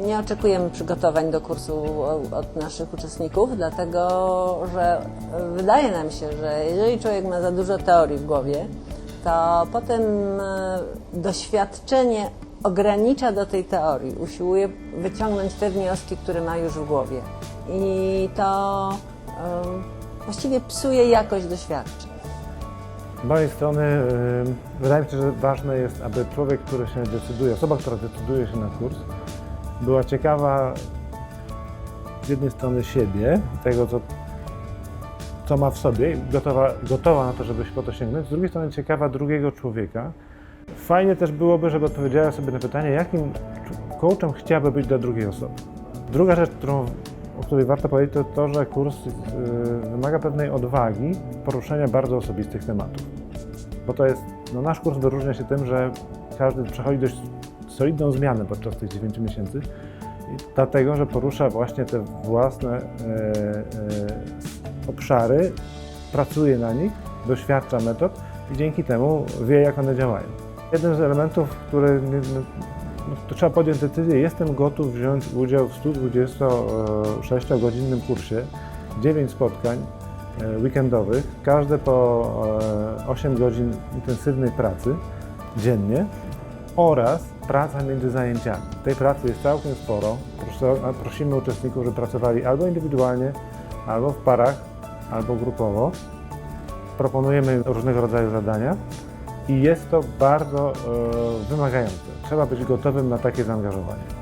Nie oczekujemy przygotowań do kursu od naszych uczestników, dlatego że wydaje nam się, że jeżeli człowiek ma za dużo teorii w głowie, to potem e, doświadczenie ogranicza do tej teorii, usiłuje wyciągnąć te wnioski, które ma już w głowie. I to właściwie psuje jakość doświadczeń. Z mojej strony wydaje mi się, że ważne jest, aby człowiek, który się decyduje, osoba, która decyduje się na kurs, była ciekawa z jednej strony siebie, tego, co, co ma w sobie, gotowa, gotowa na to, żeby po to sięgnąć, z drugiej strony ciekawa drugiego człowieka. Fajnie też byłoby, żeby odpowiedziała sobie na pytanie, jakim coachem chciałaby być dla drugiej osoby. Druga rzecz, którą, o której warto powiedzieć, to to, że kurs y, wymaga pewnej odwagi poruszenia bardzo osobistych tematów. Bo to jest, no nasz kurs wyróżnia się tym, że każdy przechodzi dość solidną zmianę podczas tych 9 miesięcy, dlatego, że porusza właśnie te własne e, e, obszary, pracuje na nich, doświadcza metod i dzięki temu wie, jak one działają. Jeden z elementów, który no, no, to trzeba podjąć decyzję, jestem gotów wziąć udział w 126-godzinnym kursie, 9 spotkań e, weekendowych, każde po e, 8 godzin intensywnej pracy dziennie oraz praca między zajęciami. Tej pracy jest całkiem sporo. Prosimy uczestników, żeby pracowali albo indywidualnie, albo w parach, albo grupowo. Proponujemy różnego rodzaju zadania i jest to bardzo e, wymagające. Trzeba być gotowym na takie zaangażowanie.